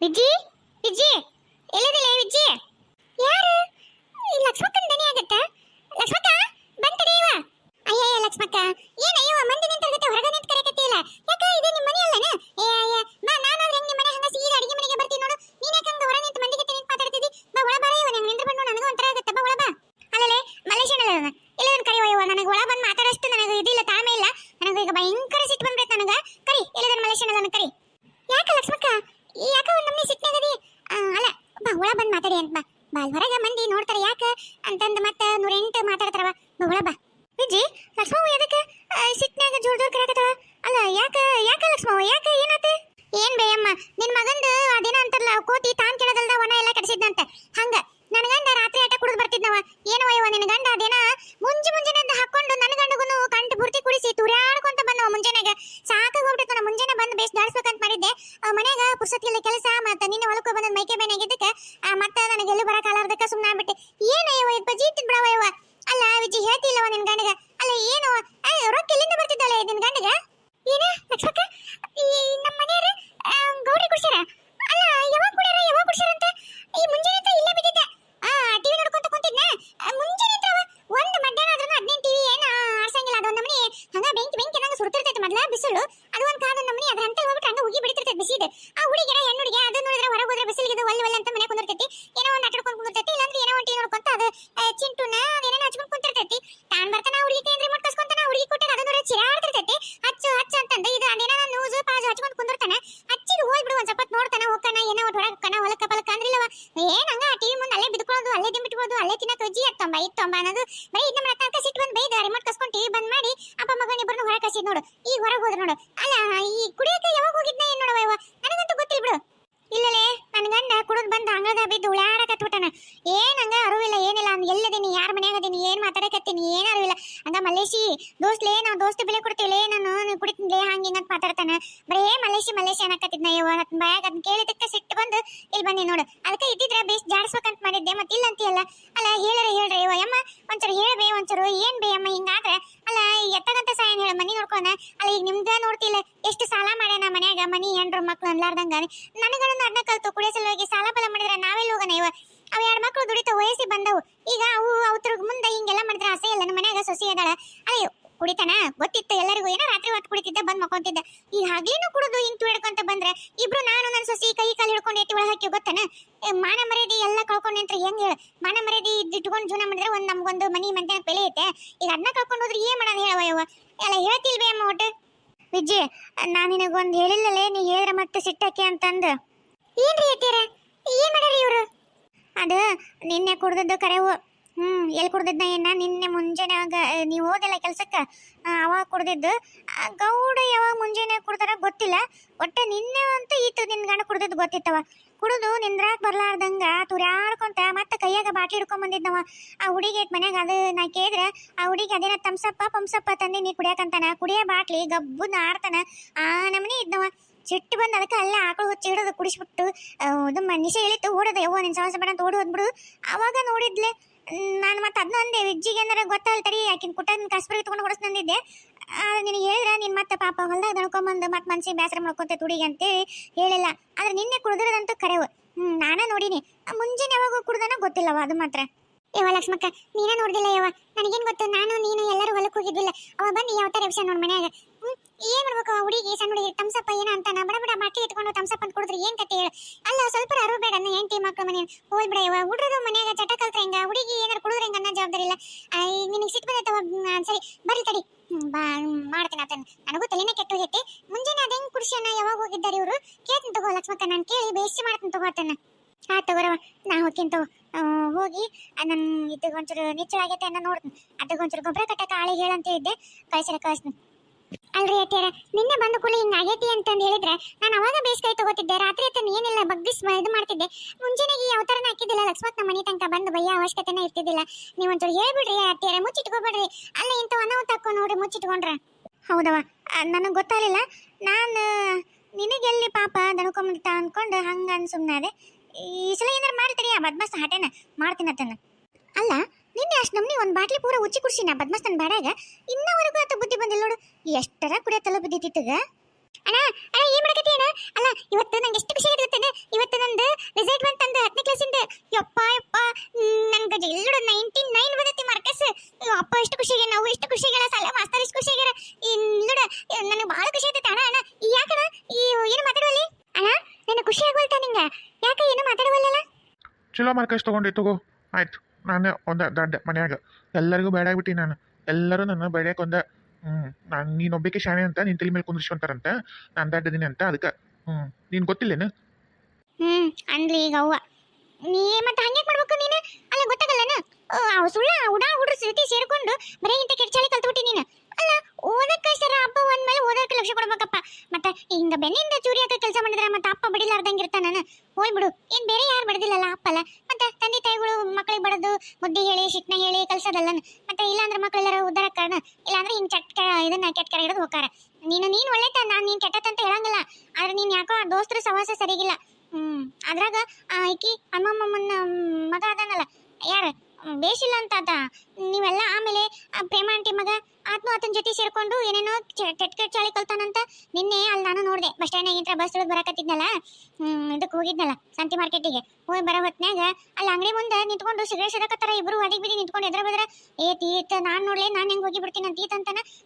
விஜி? ಜೋರ್ ಜೋರ್ ಕರಕತ್ತಳ ಅಲ್ಲ ಯಾಕ ಯಾಕ ಲಕ್ಷ್ಮವ ಯಾಕ ಏನಾತ? ಏನ್ ಬೇಯಮ್ಮ? ನಿನ್ ಗೊತ್ತಿತ್ತು, ಎಲ್ಲರಿಗೂ ಏನೋ ರಾತ್ರಿ ಹೊತ್ತು ಕುಡಿತಿದ್ದೆ, ಬಂದ್ ಮಕ್ಕೊಂತಿದ್ದೆ. ಈಗ ಹಗ್ಲಿನೂ ಕುಡಿದು ಹಿಂಗ್ ತುಳಿಡ್ಕೊಂತ ಬಂದ್ರೆ, ಇಬ್ರು ನಾನು ನನ್ನ ಸೊಸಿ, ಕೈ ಕಾಲು ಹಿಡ್ಕೊಂಡು ಎತ್ತಿ ಒಳಗೆ ಹಾಕಿ ಗೊತ್ತನ? ಮಾನ ಮರ್ಯಾದೆ ಎಲ್ಲ ಕಳ್ಕೊಂಡು ನಿಂತ್ರೆ ಹೆಂಗ್ ಹೇಳು? ಮಾನ ಮರ್ಯಾದೆ ಇಟ್ಕೊಂಡು ಜೀವನ ಮಾಡಿದ್ರೆ ಒಂದ್ ನಮ್ಗೊಂದು ಮನಿ ಮಂತೆ ಬೆಲೆ ಐತೆ. ಈಗ ಅದನ್ನ ಕಳ್ಕೊಂಡು ಹೋದ್ರೆ ಏನ್ ಮಾಡೋದು ಹೇಳವ ಯವ್ವ ಎಲ್ಲ ಹೇಳ್ತಿಲ್ವೇ ಅಮ್ಮ ಒಟ್ಟು? ವಿಜಯ್ ನಾನು ನಿನಗೊಂದು ಹೇಳಿಲ್ಲಲೇ, ನೀ ಹೇಳಿದ್ರೆ ಮತ್ತೆ ಸಿಟ್ಟಕ್ಕೆ ಅಂತಂದು. ಏನ್ರಿ ಅತ್ತೀರ? ಏನ್ ಮಾಡ್ಯಾರ ಇವರು? ಅದು ನಿನ್ನೆ ಕುಡ್ದದ್ದು ಕರೆವು ಹ್ಮ್ ಎಲ್ಲಿ ಕುಡ್ದಿದ್ನ ಏನ? ನಿನ್ನೆ ಮುಂಜಾನೆ ಆಗ ನೀವು ಹೋದಲ್ಲ ಕೆಲ್ಸಕ್ಕ? ಅವಾಗ ಕುಡ್ದಿದ್ದು. ಗೌಡ ಯಾವಾಗ ಮುಂಜಾನೆ ಕುಡ್ದಾರ ಗೊತ್ತಿಲ್ಲ. ಒಟ್ಟೆ ನಿನ್ನೆ ಅಂತ ಈತು ನಿನ್ ಗಂಡ ಕುಡ್ದಿದ್ದು ಗೊತ್ತಿತ್ತವ. ಕುಡಿದು ನಿಂದ್ರಾಕ್ ಬರ್ಲಾರ್ದಂಗ ತುರ್ಯಾಡ್ಕೊಂತ ಮತ್ತೆ ಕೈಯಾಗ ಬಾಟ್ಲಿ ಹಿಡ್ಕೊಂಡ್ ಬಂದಿದ್ನವ. ಆ ಹುಡುಗಿ ಮನ್ಯಾಗ ಅದು ನಾ ಕೇಳಿದ್ರೆ, ಆ ಹುಡುಗಿ ಅದೇನ ತಮ್ಸಪ್ಪ ಪಂಸಪ್ಪ ತಂದೆ ನೀ ಕುಡಿಯಾಕಂತಾನ? ಕುಡಿಯ ಬಾಟ್ಲಿ ಗಬ್ಬು ಆಡ್ತಾನ. ಆ ನಮನಿ ಇದ್ನವ. ಚಿಟ್ಟು ಬಂದು ಅದಕ್ಕೆ ಅಲ್ಲೇ ಆಕಳು ಹುಚ್ಚಿ ಹಿಡಿದು ಕುಡಿಸ್ಬಿಟ್ಟು ಇದು ಮನುಷ್ಯ ಹೇಳಿತ್ತು ಓಡೋದು. ಯವ್ವ, ನಿನ್ ಸಮಸ್ಯೆ ಬೇಡ ಅಂತ ಓಡಿ ಹೋದ್ಬಿಡು. ಅವಾಗ ನೋಡಿದ್ಲೆ. ನಾನು ಮತ್ತೆ ಅದನ್ನ ಅಂದೆ ವಿಜ್ಜಿಗೆ ಏನಾರ ಗೊತ್ತಲ್ಲ ತಡಿ, ಆಕಿನ ಕುಟ್ಟನ್ ಕಸ್ಬರಿಗೆ ತಗೊಂಡು ಹೊಡಿಸ್ನಂದಿದ್ದೆ. ನಿನಗೆ ಹೇಳಿದ್ರೆ ನಿನ್ ಮತ್ತೆ ಪಾಪ ಹೊಲ್ದಾಗ ದಣ್ಕೊಂಬಂದು ಮತ್ತೆ ಮನ್ಸಿಗೆ ಬೇಸರ ಮಾಡ್ಕೊತ ತುಡಿಗೆ ಅಂತೇಳಿ ಹೇಳಿಲ್ಲ. ಆದ್ರೆ ನಿನ್ನೆ ಕುಡ್ದಿರೋದಂತೂ ಕರೆವು. ಹ್ಮ್, ನಾನ ನೋಡಿನಿ. ಮುಂಜಾನೆ ಯಾವಾಗ ಕುಡ್ದನ ಗೊತ್ತಿಲ್ಲವ ಅದು ಮಾತ್ರ. ಯವ್ವ ಲಕ್ಷ್ಮಕ್ಕ, ನೀನೇ ನೋಡ್ದಿಲ್ಲ ಯವ್ವ. ನನಗೇನ್ ಗೊತ್ತು, ನಾನು ನೀನು ಎಲ್ಲರೂ ಹೊಲಕ್ಕೆ ಹೋಗಿದ್ದಿಲ್ಲ ಅವ ಬನ್ನಿ ಯಾವ ತರ ವಿಷಯ ನೋಡ್ ಮನ್ಯಾಗ. ಏನ್ ಮಾಡ್ಬೇಕು ಹುಡುಗಿ, ಸಣ್ಣ ಹುಡುಗಿ? ತಮ್ಸಪ್ಪ ಏನ ಅಂತಾನ ಬಡ ಬಡ ಬಟ್ಟೆ ಇಟ್ಕೊಂಡು ತಮ್ಸಪ್ಪ ಅಂತ ಕುಡಿದ್ರೆ ಏನ್ ಕತೆ ಹೇಳು? ಅಲ್ಲ ಸ್ವಲ್ಪ ಅರು ಬೇಡ, ಅನ್ನ ಹೆಂಡತಿ ಮಕ್ಕಳು ಮನೆ. ಹೋಲ್ ಬಿಡ ಇವ ಹುಡ್ರದು ಮನ್ಯಾಗ ಚಟ ಕಲ್ತ್ರ ಹೆಂಗ? ಹುಡುಗಿ ಏನಾರು ಕುಡಿದ್ರೆ ಅನ್ನೋ ಜವಾಬ್ದಾರಿ ಇಲ್ಲ? ನಿನಗೆ ಸಿಟ್ಟು ಬಂದೈತವ ಸರಿ, ಬರ್ರಿ ತಡಿ. ಬಾ, ಮಾಡ್ತೇನೆ ಆತನ. ನನಗೂ ತಲೆನೇ ಕೆಟ್ಟು ಹೋಗೈತಿ. ಮುಂಜಾನೆ ಅದ ಹೆಂಗ್ ಕುಡ್ಸ್ಯಾನ ಯಾವಾಗ ಹೋಗಿದ್ದಾರೆ ಇವರು? ಕೇಳ್ತೀನಿ ತಗೋ, ಲಕ್ಷ್ಮಕ್ಕ, ನಾನು ಕೇಳಿ ಬೇಸಿ ಮಾಡ್ತೀನಿ ತಗೋತೇನೆ ಆ ತಗೋರವ ನಾ ಹೋಗ್ತೀನಿ ತಗೋ. ಹೋಗಿ ನನ್ನ ಇದು ಒಂಚೂರು ನಿಚ್ಚಳಾಗೈತೆ ಅನ್ನೋ ನೋಡ್ತೀನಿ. ಅದಕ್ಕೆ ಒಂಚೂರು ಗೊಬ್ಬರ ಕಟ್ಟಕ್ಕೆ ಆಳಿಗೆ ಹೇಳಂತ ಇದ್ದೆ ಕಳ್ಸರ, ಕಳಿಸ್ತೀನಿ. ಅಲ್ರಿ ಅತ್ತಿಯರ, ನಿನ್ನೆ ಬಂದ ಕೂಡಲೇ ಹಿಂಗ್ ಆಗೈತಿ ಅಂತಂದು ಹೇಳಿದ್ರೆ ನಾನು ಅವಾಗ ಬೇಸ್ಕೈ ತಗೋತಿದ್ದೆ, ರಾತ್ರಿ ಅತ್ತನ ಏನಿಲ್ಲ ಬಗ್ಗಿಸ್ ಇದು ಮಾಡ್ತಿದ್ದೆ. ಮುಂಜಾನೆಗೆ ಯಾವ ಹಾಕಿದ್ದಿಲ್ಲ, ಲಕ್ಷ್ಮತ್ ನಮ್ಮ ಮನೆ ತನಕ ಬಂದು ಬಯ್ಯ ಅವಶ್ಯಕತೆನೇ ಇರ್ತಿದ್ದಿಲ್ಲ. ನೀವು ಒಂಚೂರು ಹೇಳ್ಬಿಡ್ರಿ ಅತ್ತಿಯರ ಮುಚ್ಚಿಟ್ಕೋಬೇಡ್ರಿ ಅಲ್ಲ ಇಂಥ ಅನಾಹುತ ಹಾಕೋ ನೋಡ್ರಿ ಮುಚ್ಚಿಟ್ಕೊಂಡ್ರ. ಹೌದವ ನನಗೆ ಗೊತ್ತಾಗಲಿಲ್ಲ. ನಾನು, ನಿನಗೆಲ್ಲಿ ಪಾಪ ದಣ್ಕೊಂಬಿಡ್ತಾ ಅನ್ಕೊಂಡು ಹಂಗ ಅನ್ಸುಮ್ನಾದೆ ಈ ಸಲ ಏನಾರು ಮಾಡ್ತೀರಿ, ಆ ಬದ್ಮಾಸ್ ಹಟೇನ ಮಾಡ್ತೀನಿ ಅಲ್ಲ ನಿನ್ನೆ ಅಷ್ಟು ನಮ್ನಿ ಒಂದು ಬಾಟ್ಲಿ ಪೂರ ಉಚ್ಚಿ ಕುಡ್ಸಿ ನಾ ಬದ್ಮಸ್ತನ ಬಾಡ್ಯಾಗ ಇನ್ನವರೆಗೂ ಆತ ಬುದ್ಧಿ ಬಂದಿಲ್ಲ ನೋಡು. ಎಷ್ಟರ ಕುಡಿಯತ್ತಲ್ಲ ಬಿದ್ದಿತ್ತಿತ್ತಗ ಅಣ್ಣ ಅಣ್ಣ, ಏನ್ ಮಾಡಕತ್ತಿ ಅಣ್ಣ? ಅಲ್ಲ, ಇವತ್ತು ನಂಗೆ ಎಷ್ಟು ಖುಷಿ ಆಗಿರ್ತದೆ ಇವತ್ತು ನಂದು ರಿಸಲ್ಟ್ ಬಂತಂದ ಹತ್ತನೇ ಕ್ಲಾಸಿಂದ ಯಪ್ಪ ಯಪ್ಪ, ನಂಗೆ ಎಲ್ಲರೂ ನೈಂಟಿ ನೈನ್ ಬಂದೈತಿ ಮಾರ್ಕಸ್ ಅಪ್ಪ ಎಷ್ಟು ಖುಷಿಗೆ ನಾವು ಎಷ್ಟು ಖುಷಿಗೆ ಸಾಲ ಮಾಸ್ತರ್ ಎಷ್ಟು ಖುಷಿಗೆ ಇಲ್ಲಡ, ನನಗೆ ಭಾಳ ಖುಷಿ ಆಗ್ತೈತೆ ಅಣ್ಣ ಅಣ್ಣ. ಯಾಕಣ ಈ ಏನು ಮಾತಾಡುವಲ್ಲಿ? ಅಣ್ಣ, ನನಗೆ ಖುಷಿ ಆಗೋಲ್ತಾ ನಿಂಗೆ? ಯಾಕೆ ಏನು ಮಾತಾಡುವಲ್ಲ ಚಲೋ ಮಾರ್ಕಸ್ ತಗೊಂಡಿ, ತಗೋ. ಆಯ್ತು. ನಾನು ಒಂದು ದಡ್ಡ ಮನ್ಯಾಗ. ಎಲ್ಲರಿಗೂ ಬೇಡಾಗ್ಬಿಟ್ಟು ನಾನು. ಎಲ್ಲರೂ ನನ್ನ ಬೇಡಕ್ಕೆ ಒಂದ ಹ್ಞೂ ನಾನು ನೀನೊಬ್ಬಕ್ಕೆ ಶಾಣೆ ಅಂತ ನಿನ್ನ ತಲೆ ಮೇಲೆ ಕುಂದಿರ್ಸ್ಕೊಂತಾರಂತ, ನಾನು ದಡ್ಡದೀನಿ ಅಂತ ಅದಕ್ಕೆ ಹ್ಞೂ ನೀನು ಗೊತ್ತಿಲ್ಲೇನು? ಹ್ಞೂ ಅಂದ್ಲಿ ಈಗ ಅವ್ವ. ನೀ ಮತ್ತೆ ಹಂಗೆ ಮಾಡ್ಬೇಕು ನೀನು? ಅಲ್ಲ ಗೊತ್ತಾಗಲ್ಲನ? ಸುಳ್ಳ ಉಡಾ ಹುಡ್ರು ಸೇರ್ಕೊಂಡು ಬರೀ ಇಂಥ ಕೆಡ್ಚಾಳಿ ಕಲ್ತು ಕಲ್ತ್ಬಿಟ್ಟಿ ನೀನು. ಅಲ್ಲ, ಓದಕ್ಕ ಅಪ್ಪ ಒಂದ್ಮೇಲೆ ಓದಕ್ಕೆ ಲಕ್ಷ ಕೊಡ್ಬೇಕಪ್ಪ. ಮತ್ತೆ ಹಿಂಗ ಬೆನ್ನಿಂದ ಚೂರಿ ಹಾಕ ಕೆಲಸ ಮಾಡಿದ್ರೆ ಮತ್ತೆ ಅಪ್ಪ ಬಿಡಿಲಾರ್ದಂಗ ಇರ್ತಾನ ನಾನು. ಹೋಯ್ ಬಿಡು. ಏನು ಬೇರೆ ಯಾರು ಬಡದಿಲ್ಲಲ್ಲ ಅಪ್ಪಲ್ಲ ಮತ್ತೆ ತಂದೆ ತಾಯಿಗಳು ಮಕ್ಕಳಿಗೆ ಬಡದು, ಬುದ್ಧಿ ಹೇಳಿ, ಶಿಕ್ಷಣ ಹೇಳಿ, ಕಲ್ಸದಲ್ಲ ಮತ್ತೆ ಇಲ್ಲಾಂದ್ರೆ ಮಕ್ಕಳೆಲ್ಲರ ಉದ್ದಾರ ಕಾರಣ? ಇಲ್ಲಾಂದ್ರೆ ಹಿಂಗ್ ಚಟ್ ಇದನ್ನ ಕೆಟ್ಟ ಕೆರೆ ಹಿಡಿದು ಹೋಗಾರ ನೀನು, ನೀನ್ ಒಳ್ಳೆತ ನಾನ್ ನೀನ್ ಕೆಟ್ಟತಂತ ಹೇಳಂಗಿಲ್ಲ. ಆದ್ರೆ ನೀನು ಯಾಕೋ ಆ ದೋಸ್ತರ ಸವಾಸ ಸರಿಗಿಲ್ಲ. ಹ್ಮ್, ಅದ್ರಾಗ ಆ ಈಕಿ ಅಮ್ಮಮ್ಮನ ಮಗ ಅದಾನಲ್ಲ. ಯಾರ? ಬೇಸಿಲ್ಲ ಅಂತ ಅದ ನೀವೆಲ್ಲ ಆಮೇಲೆ ಪ್ರೇಮ ಆಂಟಿ ಮಗ ಆತ್ಮ ಆತನ ಜೊತೆ ಸೇರ್ಕೊಂಡು ಏನೇನೋ ಕೆಟ್ಟ ಕೆಟ್ಟ ಚಾಳಿ ಕಲ್ತಾನಂತ ನಿನ್ನೆ ಅಲ್ಲಿ ನಾನು ನೋಡಿದೆ. ಬಸ್ ಸ್ಟ್ಯಾಂಡ್ ಬಸ್ ಇಳಿದು ಬರಕತ್ತಿದ್ನಲ್ಲ? ಇದಕ್ಕೆ ಹೋಗಿದ್ನಲ್ಲ ಸಂತಿ ಮಾರ್ಕೆಟಿಗೆ. ಹೋಗಿ ಬರೋ ಹೊತ್ನ್ಯಾಗ ಅಲ್ಲಿ ಅಂಗಡಿ ಮುಂದೆ ನಿಂತ್ಕೊಂಡು ಸಿಗರೇಟ್ ಸದಕತ್ತಾರ ಇಬ್ಬರು ಅಡಿಗೆ ಬಿಡಿ ನಿಂತ್ಕೊಂಡು ಎದ್ರ ಬದ್ರ, ಏ ತೀತ ನಾನು ನೋಡ್ಲೆ, ನಾನು ಹೆಂಗ್ ಹೋಗಿ ಬಿಡ್ತೀನಿ ಅಂತ ಈತ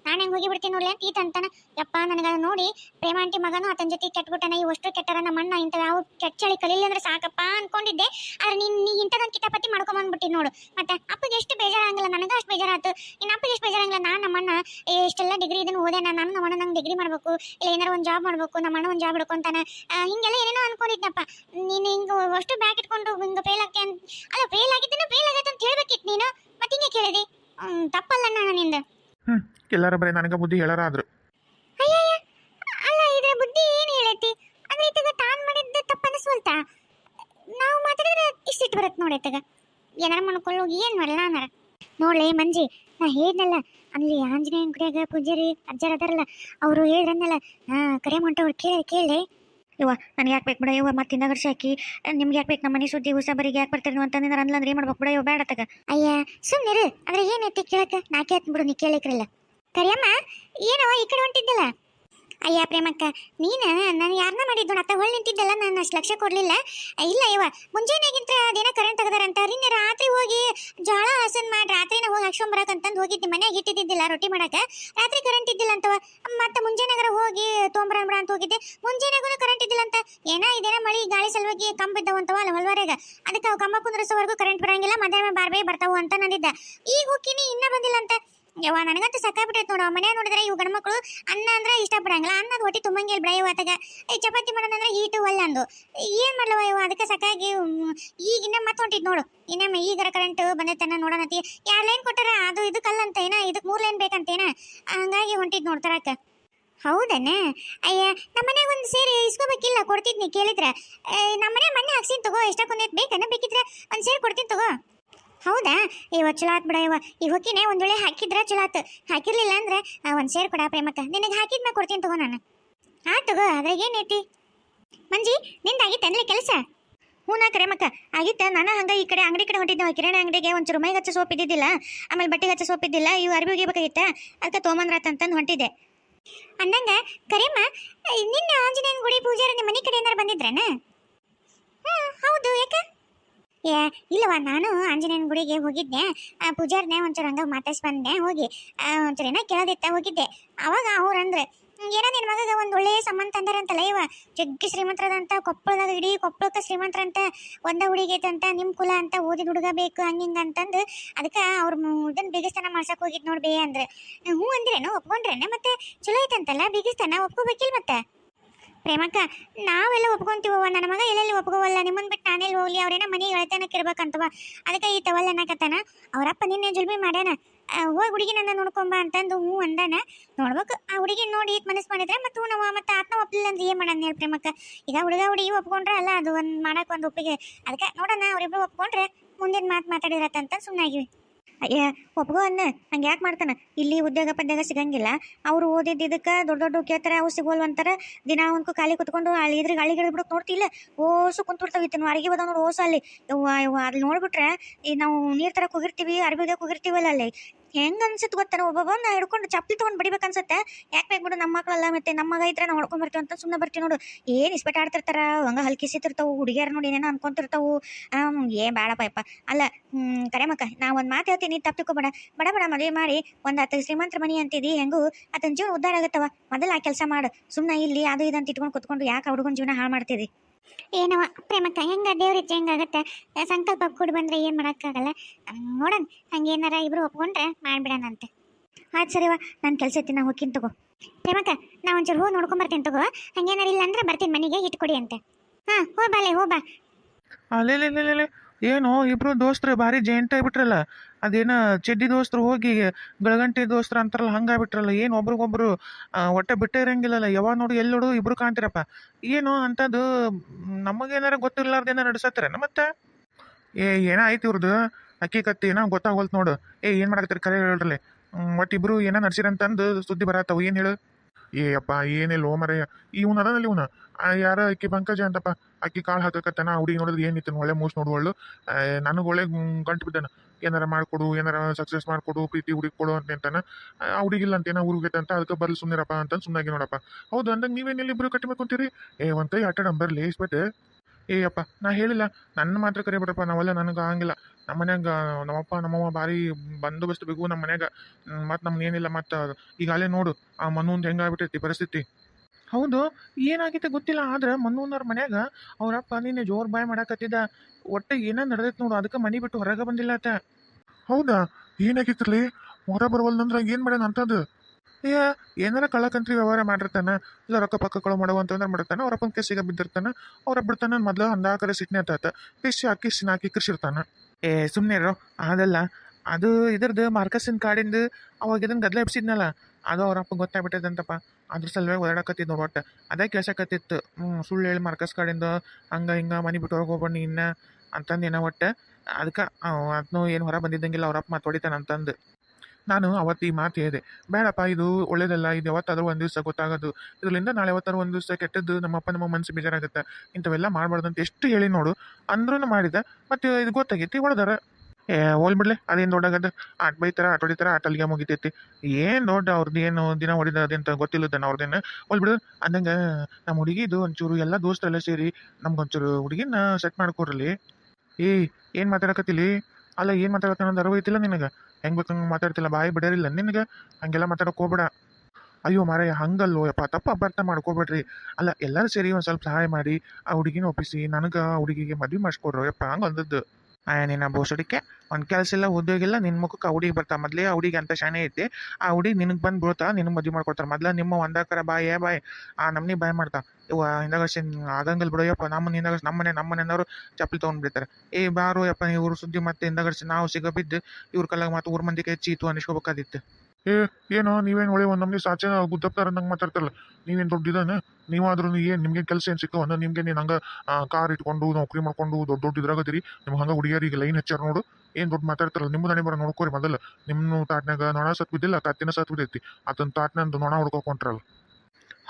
ನಾನು ಹೆಂಗ್ ಹೋಗಿ ಬಿಡ್ತೀನಿ ನೋಡ್ಲೆ ಅಂತ ಈತಂತಾನ ಯಪ್ಪ ನನಗ ನೋಡಿ ಪ್ರೇಮ ಆಂಟಿ ಮಗನು ಆತನ ಜೊತೆ ಕೆಟ್ಬಿಟ್ಟನ ಅಷ್ಟು ಕೆಟ್ಟರ ನಮ್ಮ ಅಣ್ಣ ಇಂಥ ಯಾವ ಕೆಟ್ಟ ಚಳಿ ಕಲೀಲಿ ಅಂದ್ರೆ ಸಾಕಪ್ಪ ಅನ್ಕೊಂಡಿದ್ದೆ. ಆದ್ರೆ ನೀನ್, ನೀ ಇಂಥದೊಂದು ಕಿತಾಪತಿ ಮಾಡ್ಕೊಂಬಂದ್ಬಿಟ್ಟಿ ನೋಡು. ಮತ್ತೆ ಅಪ್ಪಗೆ ಎಷ್ಟು ಬೇಜಾರಾಗಲ್ಲ ನನಗ ಅಷ್ಟು ಬೇಜಾರಾತು ಇನ್ನು ಅಪ್ಪಗೆ ಎಷ್ಟು ಬೇಜಾರಾಗಲ್ಲ ನಾನು ನಮ್ಮಣ್ಣ ಇಷ್ಟೆಲ್ಲ ಡಿಗ್ರಿ ಇದನ್ನು ಓದೆ ನಾನು ನಮ್ಮ ಅಣ್ಣ ನಂಗೆ ಡಿಗ್ರಿ ಮಾಡಬೇಕು ಇಲ್ಲ ಏನಾರು ಒಂದು ಜಾಬ್ ಮಾಡಬೇಕು ನಮ್ಮ ಅಣ್ಣ ಒಂದು ಜಾಬ್ ಹಿಡ್ಕೊಂತಾನ ಹಿಂಗೆಲ್ಲ ಏನೇನೋ ಅನ್ಕೊಂಡಿದ್ನಪ್ಪ. ನೀನು ಹಿಂಗೆ ಅಷ್ಟು ಬ್ಯಾಗ್ ಇಟ್ಕೊಂಡು ಹಿಂಗೆ ಫೇಲ್ ಆಗಿ ಅಲ್ಲ ಫೇಲ್ ಆಗಿದ್ದೇನೆ ಫೇಲ್ ಆಗೈತೆ ಅಂತ ಹೇಳ್ಬೇಕಿತ್ತು ನೀನು. ಮತ್ತೆ ಹಿಂಗೆ ಕೇಳಿದೆ? ತಪ್ಪಲ್ಲ ನಾನು ನಿಂದ. ಹ್ಞೂ ಎಲ್ಲರ ಬರೀ ನನಗೆ ಬುದ್ಧಿ ಹೇಳಾರ ಆದ್ರು ಅಯ್ಯಯ್ಯ ಅಲ್ಲ ಇದ್ರ ಬುದ್ಧಿ ಏನು ಹೇಳೈತಿ? ಅಂದ್ರೆ ಇತ್ತಾಗ ತಾನು ಮಾಡಿದ್ದ ಸ್ವಲ್ಪ ನಾವು ಮಾತಾಡಿದ್ರೆ ಇಷ್ಟಿಟ್ಟು ಬರುತ್ತೆ ನೋಡಿ ಇತ್ತಾಗ ಏನಾರ ಮಾಡ್ಕೊಳ್ಳೋಗಿ ಏನು ಮಾಡಲ್ಲ ಅನ್ನಾರ ನೋಡ್ಲೆ ಮಂಜಿ ನಾ ಹೇಳ್ದಲ್ಲ ಅಲ್ಲಿ ಆಂಜನೇಯನ ಗುಡಿಯಾಗ ಪೂಜಾರಿ ಅಜ್ಜಾರ ಅದಾರಲ್ಲ ಅವರು ಹೇಳಿದ್ರನ್ನಲ್ಲ ಹಾ ಕರೆ ಹೊಂಟವ್ರು ಕೇಳಿ ಕೇಳಿ ಇವ ನನಗೆ ಯಾಕೆ ಬೇಕು ಬಿಡ ಇವ ಮತ್ತೆ ಹಿಂದಗಡ್ಸಿ ಹಾಕಿ. ನಿಮ್ಗೆ ಯಾಕೆ ಬೇಕು ನಮ್ಮ ಮನೆ ಸುದ್ದಿ ಹೊಸಬರಿಗೆ ಯಾಕೆ ಬರ್ತಾರೆ ಅಂತಂದ್ರೆ ಅಂದ್ರೆ ಏನು ಮಾಡ್ಬೇಕು ಬಿಡ ಇವ ಬೇಡ ತಗ. ಅಯ್ಯ ಸುಮ್ಮನೆ ಅಂದ್ರೆ ಏನೈತಿ ಕೇಳಕ? ನಾಕೆ ಕೇಳ್ತೀನಿ ಬಿಡು ನೀ ಕೇಳಿಕ್ರಲ್ಲ ಕರಿಯಮ್ಮ ಏನೋ ಈ ಕಡೆ ಹೊಂಟಿದ್ದಲ್ಲ? ಅಯ್ಯ ಪ್ರೇಮಕ್ಕ, ನೀನ? ನಾನು ಯಾರನ್ನ ಮಾಡಿದ್ದು? ಅತ್ತ ಹೊಳ್ ನಿಂತಿದ್ದಲ್ಲ, ನಾನು ಅಷ್ಟು ಲಕ್ಷ ಕೊಡ್ಲಿಲ್ಲ. ಇಲ್ಲ ಇವ ಮುಂಜಾನೆಗಿಂತ ಅದೇನೋ ಕರೆಂಟ್ ಅಂತ ನಿನ್ನೆ ರಾತ್ರಿ ಹೋಗಿ ಜೋಳ ಹಸನ್ ಮಾಡಿ, ರಾತ್ರಿನ ಹೋಗಿ ಹಾಕ್ಸ್ಕೊಂಬರಕ್ ಅಂತಂದು ಹೋಗಿದ್ದೆ, ಮನೆಯಾಗ ಇಟ್ಟಿದ್ದಿಲ್ಲ ರೊಟ್ಟಿ ಮಾಡಕ ರಾತ್ರಿ ಕರೆಂಟ್ ಇದ್ದಿಲ್ಲ ಅಂತವ ಮತ್ತೆ ಮುಂಜಾನೆಗರ ಹೋಗಿ ತೊಂಬರಂಬ್ರ ಅಂತ ಹೋಗಿದ್ದೆ. ಮುಂಜಾನೆಗೂ ಕರೆಂಟ್ ಇದ್ದಿಲ್ಲ ಅಂತ. ಏನ ಇದೇನ ಮಳಿ ಗಾಳಿ ಸಲುವಾಗಿ ಕಂಬ ಇದ್ದವಂತವ ಅಲ್ಲಿ ಹೊಲ್ವಾರ್ಯಾಗ. ಅದಕ್ಕೆ ಅವು ಕಂಬ ಕುಂದ್ರಸೋವರೆಗೂ ಕರೆಂಟ್ ಬರಂಗಿಲ್ಲ, ಮಧ್ಯಾಹ್ನ ಬಾರ್ಬೇ ಬರ್ತಾವು ಅಂತ ನಂದಿದ್ದ. ಈಗ ಹೋಗಿನಿ ಇನ್ನ ಬಂದಿಲ್ಲ ಅಂತ. ಯವ್ವ, ನನಗಂತೂ ಸಕ್ಕಾಬಿಟ್ಟೈತೆ ನೋಡು. ಮನೆ ನೋಡಿದ್ರೆ ಇವು ಗಂಡ್ಮಕ್ಳು ಅನ್ನ ಅಂದ್ರೆ ಇಷ್ಟಪಡಂಗಿಲ್ಲ. ಅನ್ನದ ಹೊಟ್ಟಿ ತುಂಬಂಗಿಲ್ಲ ಬಿಡ ಇವ ಈ ಚಪಾತಿ ಮಾಡೋದಂದ್ರೆ ಹೀಟು ಒಲ್ಲ ಅಂದು. ಏನ್ ಮಾಡ್ಲವ ಇವ ಅದಕ್ಕೆ ಸಕ್ಕಾಗಿ ಈಗ ಇನ್ನ ಮತ್ತೆ ಹೊಂಟಿದ್ ನೋಡು. ಇನ್ನೊಮ್ಮೆ ಈಗರ ಕರೆಂಟ್ ಬಂದೈತನ ನೋಡೋಣತಿ. ಎರಡು ಲೈನ್ ಕೊಟ್ಟಾರ? ಅದು ಇದಕ್ಕಲ್ಲ ಅಂತ ಏನ? ಇದಕ್ಕೆ ಮೂರು ಲೈನ್ ಬೇಕಂತೇನ ಹಂಗಾಗಿ ಹೊಂಟಿದ್ ನೋಡ್ತಾರಕ್ಕ ಹೌದನ? ಅಯ್ಯ ನಮ್ಮ ಮನೆಗೆ ಒಂದು ಸೇರಿ ಇಸ್ಕೋಬೇಕಿಲ್ಲ ಕೊಡ್ತಿದ್ನಿ ಕೇಳಿದ್ರೆ. ನಮ್ಮ ಮನೆ ಮೊನ್ನೆ ಹಾಕ್ಸಿನ್ ತಗೋ ಎಷ್ಟಕ್ಕೊಂದೈತೆ ಬೇಕನ್ನ ಬೇಕಿದ್ರೆ ಒಂದು ಸೇರಿ ಕೊಡ್ತೀನಿ ತಗೋ. ಹೌದಾ? ಇವ ಚಲೋ ಆತ್ ಬಿಡ ಇವ. ಈ ಹೊಕ್ಕಿನೇ ಒಂದ್ ವೇಳೆ ಹಾಕಿದ್ರ ಚಲೋ ಹಾಕಿರ್ಲಿಲ್ಲ ಅಂದ್ರೆ ಒಂದು ಸೇರ್ ಕೊಡ ಪ್ರೇಮಕ್ಕ ನಿನಗೆ ನಾ ಕೊಡ್ತೀನಿ ತಗೋ ನಾನು. ಆ, ತಗೋ, ಅದ್ರಾಗ ಏನೈತಿ ಮಂಜಿ ನಿಂದಾಗಿತ್ತನ್ಲಿ ಕೆಲಸ? ಹ್ಞೂ ನಾ ಕರೆಮಕ್ಕ ಆಗಿತ್ತ ನಾನು ಹಂಗ ಈ ಕಡೆ ಅಂಗಡಿ ಕಡೆ ಹೊಂಟಿದ್ದೆ ಕಿರಾಣಿ ಅಂಗಡಿಗೆ ಒಂಚೂರು ಮೈಗೆ ಹಚ್ಚ ಸೋಪ್ ಇದ್ದಿದ್ದಿಲ್ಲ, ಆಮೇಲೆ ಬಟ್ಟೆಗೆ ಹಚ್ಚ ಸೋಪ್ ಇದ್ದಿಲ್ಲ, ಇವು ಅರ್ಬಿ ಒಗಿಬೇಕಾಗಿತ್ತ ಅದಕ್ಕೆ ತೊಗೊಂಬಂದ್ರಾತಂತಂದು ಹೊಂಟಿದ್ದೆ. ಅಂದಂಗ, ಕರೆಮ್ಮ, ನಿನ್ನೆ ಆಂಜನೇಯನ ಗುಡಿ ಪೂಜಾರಿ ನಿಮ್ಮ ಮನೆ ಕಡೆ ಏನಾರು ಬಂದಿದ್ರನ? ಹ್ಞೂ ಹೌದು, ಯಾಕ? ಏ ಇಲ್ಲವ ನಾನು ಆಂಜನೇಯನ ಗುಡಿಗೆ ಹೋಗಿದ್ದೆ. ಆ ಪೂಜಾರ್ನೆ ಒಂಚೂರು ಹಂಗ ಮಾತಾಡ್ಸಿ ಬಂದೆ ಹೋಗಿ ಒಂಚೂರು ಏನೋ ಕೇಳೋದಿತ್ತ ಹೋಗಿದ್ದೆ. ಅವಾಗ ಅವ್ರು ಅಂದ್ರೆ "ಹ್ಮ್, ಏನೋ ನಿನ್ನ ಮಗಗೆ ಒಂದು ಒಳ್ಳೆಯ ಸಂಬಂಧ ತಂದಾರಂತಲ್ಲ ಇವ. ಜಗ್ಗಿ ಶ್ರೀಮಂತರದಂತ ಕೊಪ್ಪಳದಾಗ ಇಡೀ ಕೊಪ್ಪಳಕ್ಕೆ ಶ್ರೀಮಂತರಂತ ಒಂದ ಹುಡುಗಿ ಐತಂತ ನಿಮ್ಮ ಕುಲ ಅಂತ ಓದಿದ ಹುಡುಗ ಬೇಕು ಹಂಗಿಂಗ ಅಂತಂದು ಅದಕ್ಕೆ ಅವ್ರ ಇದನ್ನ ಬಿಗಿಸ್ತಾನ ಮಾಡ್ಸಕ್ ಹೋಗಿದ್ ನೋಡ್ಬೇ ಅಂದ್ರೆ. ಹ್ಞೂ ಅಂದ್ರೇನು ಒಪ್ಕೊಂಡ್ರೇನೆ ಮತ್ತೆ? ಚಲೋ ಐತಂತಲ್ಲ ಬಿಗಿಸ್ತಾನ ಒಪ್ಕೋಬೇಕಿಲ್ಲ ಮತ್ತೆ? ಪ್ರೇಮಕ್ಕ, ನಾವೆಲ್ಲ ಒಪ್ಕೊಂತೀವವ ನನ್ನ ಮಗ ಎಲ್ಲೆಲ್ಲಿ ಒಪ್ಕೋವಲ್ಲ ನಿಮ್ಮನ್ ಬಿಟ್ಟು ನಾನೆಲ್ಲಿ ಹೋಗ್ಲಿ? ಅವ್ರೇನ ಮನೆ ಗೆಳತನಕ್ಕೆ ಇರ್ಬೇಕಂತವ ಅದಕ್ಕೆ ಈ ತವಲ್ಲ ಅನ್ನಕತ್ತಾನ. ಅವರಪ್ಪ ನಿನ್ನೆ ಜುಲ್ಮಿ ಮಾಡ್ಯಾನ. ಹೋಗಿ ಹುಡುಗಿನನ್ನ ನೋಡ್ಕೊಂಬ ಅಂತಂದು ಹ್ಞೂ ಅಂದಾನ. ನೋಡ್ಬೇಕು, ಆ ಹುಡುಗಿ ನೋಡಿ ಮನಸ್ಸು ಮಾಡಿದ್ರೆ ಮತ್ತೆ ನಾವು ಮತ್ತೆ ಆತ್ಮ ಒಪ್ಲಿಲ್ಲ ಅಂದ್ರೆ ಏನು ಮಾಡೋಣ ಹೇಳಿ ಪ್ರೇಮಕ್ಕ? ಈಗ ಹುಡುಗ ಹುಡುಗಿ ಒಪ್ಕೊಂಡ್ರೆ ಅಲ್ಲ, ಅದು ಒಂದು ಮಾಡಕ್ಕೆ ಒಂದು ಒಪ್ಪಿಗೆ. ಅದಕ್ಕೆ ನೋಡೋಣ ಅವರಿಬ್ರು ಒಪ್ಕೊಂಡ್ರೆ ಮುಂದಿನ ಮಾತು ಮಾತಾಡಿರತ್ತಂತ ಸುಮ್ಮನಾಗಿವಿ ಅಯ್ಯ ಅನ್ನ ಹಂಗೆ ಯಾಕೆ ಮಾಡ್ತಾನೆ? ಇಲ್ಲಿ ಉದ್ಯೋಗ ಪದ್ಯೋಗ ಸಿಗಂಗಿಲ್ಲ. ಅವರು ಓದಿದ್ದು ಇದಕ್ಕೆ ದೊಡ್ಡ ದೊಡ್ಡ ಕೇಳ್ತಾರೆ, ಅವು ಸಿಗೋಲ್ವ ಅಂತಾರೆ. ದಿನ ಒಂದು ಖಾಲಿ ಕುತ್ಕೊಂಡು ಅಲ್ಲಿ ಇದ್ರಿಗೆ ಹಳ್ಳಿ ಗಿಡಬಿಡಕ್ಕೆ ನೋಡ್ತಿಲ್ಲ. ಓಸು ಕುಂತ್ಬಿಡ್ತಾವಿತ್ತು ಅಡಿಗೆ ಬದ ನೋಡಿ ಓಸು ಅಲ್ಲಿ. ಅಲ್ಲಿ ನೋಡ್ಬಿಟ್ರೆ ಈ ನಾವು ನೀರು ತರಕ್ಕೆ ಹೋಗಿರ್ತೀವಿ ಅರ್ಬಿಗೆ ಹೋಗಿರ್ತೀವಲ್ಲ ಅಲ್ಲಿ. ಹೆಂಗ್ ಅನ್ಸುತ್ತೆ ಗೊತ್ತಾನ ಒಬ್ಬೊಬ್ಬ ನಾ ಹಿಡ್ಕೊಂಡು ಚಪ್ಪಲಿ ತಗೊಂಡ್ ಬಡಿಬೇಕು ಅನ್ಸುತ್ತೆ ಯಾಕೆ ಬೇಕು ಬಿಡು ನಮ್ಮ ಮಕ್ಕಳೆಲ್ಲ ಮತ್ತೆ ನಮ್ಮ ಮಗ ಇದ್ರೆ ನಾವು ಹೊಡ್ಕೊಂಡ್ ಬರ್ತೀವಿ ಅಂತ ಸುಮ್ಮನೆ ಬರ್ತೀವಿ ನೋಡು. ಏನ್ ಇಸ್ಪೆಟ್ ಆಡ್ತಿರ್ತಾರ? ಹಂಗ ಹಲ್ಕಿಸಿತಿರ್ತಾವು, ಹುಡುಗಿಯರ್ ನೋಡಿ ಏನೇನೋ ಅನ್ಕೊಂತಿರ್ತಾವು. ಏ ಬೇಡಪ್ಪ ಯಪ್ಪ. ಅಲ್ಲ ಕರೆ ಮಕ್ಕ ನಾ ಒಂದ್ ಮಾತು ಹೇಳ್ತೀನಿ ತಪ್ಪಿಕೋಬೇಡ ಬಡ. ಬಡ ಮದುವೆ ಮಾಡಿ ಒಂದ್ ಹತ್ತು ಶ್ರೀಮಂತ್ರ ಮನಿ ಅಂತಿದಿ, ಹೆಂಗು ಅತನ್ ಜೀವನ ಉದ್ಧಾರ ಆಗತ್ತವ? ಮೊದಲ ಆ ಕೆಲಸ ಮಾಡು. ಸುಮ್ಮನೆ ಇಲ್ಲಿ ಅದು ಇದಂತ ಇಟ್ಕೊಂಡು ಕುತ್ಕೊಂಡು ಯಾಕೆ ಹುಡುಗನ ಜೀವನ ಹಾಳು ಮಾಡ್ತಿದಿ? ಏನವ ಪ್ರೇಮಕ್ಕ, ಹೆಂಗ ದೇವ್ರ ಇಚ್ಛೆ ಹೆಂಗಾಗತ್ತೆ ಸಂಕಲ್ಪ ಕೂಡಿ ಬಂದ್ರೆ ಏನ್ ಮಾಡಕ್ಕಾಗಲ್ಲ? ನೋಡೋಣ ಹಂಗೇನಾರ ಇಬ್ರು ಒಪ್ಕೊಂಡ್ರೆ ಮಾಡ್ಬಿಡಣಂತೆ. ಆಯ್ತು ಸರಿವಾ ನಾನು ಕೆಲಸ ಐತಿ ನಾ ಹೋಗ್ತೀನಿ ತಗೋ. ಪ್ರೇಮಕ್ಕ, ನಾ ಒಂಚೂರು ಹೋಗಿ ನೋಡ್ಕೊಂಡ್ ಬರ್ತೀನಿ ತಗೋ. ಹಂಗೇನಾರ ಇಲ್ಲ ಅಂದ್ರೆ ಬರ್ತೀನಿ ಮನೆಗೆ, ಇಟ್ಕೊಡಿ ಅಂತೆ. ಹಾ ಹೋಬಾಲೆ ಬಾಲೆ ಹೋ ಬಾ. ಅಲ್ಲೇ ಏನು ಇಬ್ರು ದೋಸ್ತರು ಭಾರಿ ಜೈಂಟ್ ಆಗ್ಬಿಟ್ರಲ್ಲ. ಅದೇನ ಚೆಡ್ಡಿ ದೋಸ್ತರು ಹೋಗಿ ಬೆಳಗಂಟಿ ದೋಸ್ತರು ಅಂತಾರಲ್ಲ, ಹಂಗಾಗ್ಬಿಟ್ರಲ್ಲ, ಏನು ಒಬ್ರಿಗೊಬ್ರು ಒಟ್ಟ ಬಿಟ್ಟೇ ಇರಂಗಿಲ್ಲಲ್ಲ ಯಾವಾಗ ನೋಡು ಎಲ್ಲಿ ನೋಡು, ಇಬ್ರು ಕಾಣ್ತಿರಪ್ಪ. ಏನು ಅಂಥದ್ದು ನಮಗೇನಾರ ಗೊತ್ತಿರ್ಲಾರ್ದೇನ ನಡ್ಸತ್ತರ ಮತ್ತೆ? ಏ ಏನೋ ಐತಿ ಇವ್ರದ್ದು ಅಕ್ಕಿ ಕತ್ತಿ ಏನೋ ಗೊತ್ತಾಗೋಲ್ತು ನೋಡು. ಏ, ಏನು ಮಾಡಕತ್ತೀರಿ? ಕರೆ ಹೇಳ್ರಲ್ಲಿ ಒಟ್ಟು ಇಬ್ರು ಏನೋ ನಡ್ಸಿರಂತಂದು ಸುದ್ದಿ ಬರತ್ತವು, ಏನು ಹೇಳು? ಏ ಅಪ್ಪ ಏನಿಲ್ಲ ಓ ಮರ ಇವನು ಅದನಲ್ಲಿ ಇವನು. ಯಾರ ಅಕ್ಕಿ ಪಂಕಜ ಅಂತಪ್ಪ. ಅಕ್ಕಿ ಕಾಳು ಹಾಕಕತ್ತಾನ ಹುಡುಗಿ ನೋಡಿದ್ರೆ ಏನಿತ್ತು ಒಳ್ಳೆ ಮೂಸ್ ನೋಡುವಳು. ನನಗೆ ಒಳ್ಳೆ ಗಂಟು ಬಿದ್ದಾನ. ಏನಾರ ಮಾಡ್ಕೊಡು, ಏನಾರ ಸಕ್ಸಸ್ ಮಾಡ್ಕೊಡು, ಪ್ರೀತಿ ಹುಡುಗಿ ಕೊಡು ಅಂತ ಅಂತಾನ. ಆ ಹುಡುಗಿಲ್ಲ ಅಂತ ಏನೋ ಊರಿಗೆ ಅಂತ ಅದಕ್ಕೆ ಬರ್ಲಿ ಸುಮ್ಮನಿರಪ್ಪ ಅಂತ ಸುಮ್ಮನಾಗಿ ನೋಡಪ್ಪ. ಹೌದು, ಅಂದಂಗೆ ನೀವೇನೆಲ್ಲ ಇಬ್ರು ಕಟ್ಟಿ ಮಾಡ್ಕೊಂತೀರಿ ಏ ಒಂತ ಕೈ ಬರಲಿ ಇಸ್ಬಿಟ್ಟು ಅಪ್ಪ, ನಾ ಹೇಳಿಲ್ಲ, ನನ್ನ ಮಾತ್ರ ಕರಿಬಿಡಪ್ಪ, ನಾವೆಲ್ಲ ನನಗೆ ಆಗಂಗಿಲ್ಲ. ನಮ್ಮ ಮನ್ಯಾಗ, ನಮ್ಮಪ್ಪ ನಮ್ಮವ್ವ ಭಾರಿ ಬಂದೋಬಸ್ತ್ ಬೇಕು ನಮ್ಮ ಮನ್ಯಾಗ. ಮತ್ತು ನಮ್ಗೆ ಏನಿಲ್ಲ, ಮತ್ತು ಈಗಾಗಲೇ ನೋಡು, ಆ ಮನೂಂದು ಹೆಂಗಾಗ್ಬಿಟ್ಟೈತಿ ಪರಿಸ್ಥಿತಿ. ಹೌದು ಏನಾಗಿತ್ತು ಗೊತ್ತಿಲ್ಲ ಆದ್ರೆ ಮನ್ನೂನವ್ರ ಮನ್ಯಾಗ ಅವರಪ್ಪ ನಿನ್ನೆ ಜೋರ್ ಬಾಯ್ ಮಾಡಾಕತ್ತಿದ್ದ. ಒಟ್ಟೆ ಏನೋ ನಡೆದೈತೆ ನೋಡು ಅದಕ್ಕೆ ಮನೆ ಬಿಟ್ಟು ಹೊರಗೆ ಬಂದಿಲ್ಲ ಆತ. ಹೌದಾ? ಏನಾಗಿತ್ತಲ್ಲಿ ಹೊರ ಬರವಲ್ದಂದ್ರ ಏನು ಮಾಡ್ಯಾನ ಅಂತದ್ದು ಏ ಏನಾರ ಕಳ್ಳಕಂತ್ರಿ ವ್ಯವಹಾರ ಮಾಡಿರ್ತಾನ ಇಲ್ಲ ರೊಕ್ಕ ಪಕ್ಕ ಕಳು ಮಾಡುವ ಅಂತಂದ್ರೆ ಮಾಡಿರ್ತಾನ ಅವ್ರ ಅಪ್ಪನ ಕೇಸಿಗೆ ಬಿದ್ದಿರ್ತಾನ ಅವ್ರ ಬಿಡ್ತಾನ ಮೊದ್ಲು ಅಂದಾಕರ ಸಿಟ್ನೆ ಆತ ಪಿಸಿ ಹಾಕಿ ಹಾಕಿ ಕೃಷಿರ್ತಾನ ಏ ಸುಮ್ಮನೆ ಇರೋ ಅದಲ್ಲ ಅದು ಇದ್ರದ್ದು ಮಾರ್ಕಸಿನ ಕಾಡಿಂದು ಅವಾಗ ಇದನ್ನ ಗದ್ಲ ಎಬ್ಸಿದ್ನಲ್ಲ ಅದು ಅವ್ರ ಅಪ್ಪ ಗೊತ್ತಾಗ್ಬಿಟ್ಟದಂತಪ್ಪ. ಅದ್ರ ಸಲುವಾಗಿ ಓಡಾಡಕತ್ತಿದ್ದು ನೋಡು ಒಟ್ಟು. ಅದೇ ಕೇಳ್ಸಕತ್ತಿತ್ತು. ಹ್ಞೂ ಸುಳ್ಳು ಹೇಳಿ ಮಾರ್ಕಸ್ ಕಡೆಯಿಂದ ಹಂಗೆ ಹಿಂಗೆ ಮನೆ ಬಿಟ್ಟು ಹೋಗಿ ಇನ್ನ ಅಂತಂದು ಏನೋ ಒಟ್ಟು. ಅದಕ್ಕೆ ಅದನ್ನು ಏನು ಹೊರ ಬಂದಿದ್ದಂಗಿಲ್ಲ, ಅವ್ರ ಅಪ್ಪ ಹೊಡಿತಾನೆ ಅಂತಂದು. ನಾನು ಅವತ್ತು ಈ ಮಾತು ಹೇಳಿದೆ. ಬೇಡಪ್ಪ, ಇದು ಒಳ್ಳೇದಲ್ಲ. ಇದು ಯಾವತ್ತಾದರೂ ಒಂದು ದಿವಸ ಗೊತ್ತಾಗೋದು. ಇದರಿಂದ ನಾಳೆ ಯಾವತ್ತಾದ್ರೂ ಒಂದು ದಿವಸ ಕೆಟ್ಟದ್ದು ನಮ್ಮಪ್ಪ ನಮ್ಮ ಮನಸ್ಸು ಬೇಜಾರಾಗುತ್ತೆ? ಇಂಥವೆಲ್ಲ ಮಾಡಬಾರ್ದು ಅಂತ ಎಷ್ಟು ಹೇಳಿ ನೋಡು. ಅಂದ್ರೂ ಮಾಡಿದ. ಮತ್ತು ಇದು ಗೊತ್ತಾಗೈತಿ ಹೊಡೆದಾರ ಹೋಲ್ ಬಿಡ್ಲೆ. ಅದೇನು ದೊಡ್ಡಾಗದ ಆಟ ಬೈತಾರ ಆಟ ಹೊಡಿತಾರ ಆಟ ಅಲ್ಲಿಗೆ ಮುಗಿತೈತಿ. ಏನು ದೊಡ್ಡ ಅವ್ರದ್ದು ಏನು ದಿನ ಹೊಡಿದ ಅದಂತ ಗೊತ್ತಿಲ್ಲದನ ಅವ್ರದ್ದೇನು ಹೋಲ್ ಬಿಡು. ಅಂದಂಗೆ ನಮ್ಮ ಹುಡುಗಿದು ಒಂಚೂರು ಎಲ್ಲ ದೋಸ್ತರೆಲ್ಲ ಸೇರಿ ನಮ್ಗೊಂಚೂರು ಹುಡುಗಿನ ಸೆಟ್ ಮಾಡ್ಕೊಡ್ರಲ್ಲಿ. ಏ, ಏನು ಮಾತಾಡಕತ್ತಿಲಿ? ಅಲ್ಲ, ಏನು ಮಾತಾಡತ್ತ ಅನ್ನೋದು ಅರಿವು ಐತಿಲ್ಲ ನಿನಗೆ. ಹೆಂಗೆ ಬೇಕು ಹಂಗೆ ಮಾತಾಡ್ತಿಲ್ಲ, ಬಾಯಿ ಬಿಡೋರಿಲ್ಲ ನಿನಗೆ. ಹಂಗೆಲ್ಲ ಮಾತಾಡೋಕೆ ಹೋಗ್ಬೇಡ. ಅಯ್ಯೋ ಮಾರಾಯ, ಹಂಗಲ್ಲೋ. ಯಪ್ಪ, ತಪ್ಪ ಅಪಾರ್ಥ ಮಾಡ್ಕೋಬೇಡ್ರಿ. ಅಲ್ಲ, ಎಲ್ಲರೂ ಸೇರಿ ಒಂದು ಸ್ವಲ್ಪ ಸಹಾಯ ಮಾಡಿ, ಆ ಹುಡುಗಿನ ಒಪ್ಪಿಸಿ, ನನಗೆ ಆ ಹುಡುಗಿಗೆ ಮದುವೆ ಮಾಡಿಸ್ಕೊಡ್ರು. ಯಪ್ಪ, ಹಂಗೆ ಅಂದದ್ದು. ನಿನ್ನ ಬೋಸಡಿಕೆ. ಒಂದು ಕೆಲಸ ಇಲ್ಲ ಉದ್ಯೋಗಿಲ್ಲ ನಿನ್ನ ಮುಖಕ್ಕೆ ಹುಡುಗಿ ಬರ್ತಾ ಮೊದಲೇ ಆ ಹುಡುಗಿ ಅಂತ ಶಾನೆ ಐತಿ ಆ ಹುಡುಗಿ ನಿನಗೆ ಬಂದು ಬೀಳ್ತಾ ನಿನಗೆ ಮದುವೆ ಮಾಡ್ಕೊಡ್ತಾರೆ ಮೊದಲ ನಿಮ್ಮ ಒಂದಾಕರ ಬಾಯ್ ಬಾಯ್. ಆ ನಮ್ಮನಿ ಬಾಯ್ ಮಾಡ್ತಾ ಇವ ಹಿಂದಾಗರ್ಸಿ ಆಗಂಗಿಲ್ಲ ಬಿಡೋಯಪ್ಪ ನಮ್ಮ ನಮ್ಮನೆ ನಮ್ಮ ಮನೆ, ನಮ್ಮ ಮನೆಯವರು ಚಪ್ಪಲಿ ತೊಗೊಂಡ್ಬಿಡ್ತಾರೆ ಏ ಬಾರು, ಯಪ್ಪ. ಇವ್ರ ಸುದ್ದಿ ಮತ್ತೆ ಹಿಂದಾಗರ್ಸಿ ನಾವು ಸಿಗಬಿದ್ದು ಇವ್ರ ಕಲ್ಲಾಗ ಮತ್ತೆ ಊರ್ ಮಂದಿಗೆ ಚೀತು ಅನಿಸ್ಕೋಬೇಕಾದಿತ್ತು. ಏ, ಏನೋ, ನೀವೇನು ಒಳ್ಳೆ ಒಂದು ನಮಗೆ ಸಾಚೆ ಗುದ್ದಪ್ತಾರ ನಂಗೆ ಮಾತಾಡ್ತಾರಲ್ಲ, ನೀವೇನು ದೊಡ್ಡಿದಾನೆ? ನೀವಾದ್ರೂ ಏನು ನಿಮಗೆ ಕೆಲಸ ಏನು ಸಿಕ್ಕೋ ಅಂದ್ರೆ ನಿಮಗೆ ನೀನು ಹಂಗೆ ಕಾರ್ ಇಟ್ಕೊಂಡು ನೌಕರಿ ಮಾಡ್ಕೊಂಡು, ದೊಡ್ಡ ದೊಡ್ಡ ಇದ್ರಾಗದಿರಿ ನಿಮ್ಮ ಹಂಗೆ ಹುಡುಗಿಯರಿಗೆ ಲೈನ್ ಹಚ್ಚಾರ ನೋಡು. ಏನು ದೊಡ್ಡ ಮಾತಾಡ್ತಾರಲ್ಲ ನಿಮ್ಮ ನಡೆ ಬರ ನೋಡ್ಕೋರಿ ಮೊದಲು. ನಿಮ್ಮ ತಾಟ್ನಾಗ ನೋಣ ಸತ್ ಬಿದ್ದಿಲ್ಲ ಕತ್ತಿನ ಸತ್ ಬಿದ್ದೈತಿ ಅದನ್ನ ತಾಟ್ನಂದು ನೊಣ ಹುಡ್ಕೊಕೊಂಟ್ರಲ್ಲ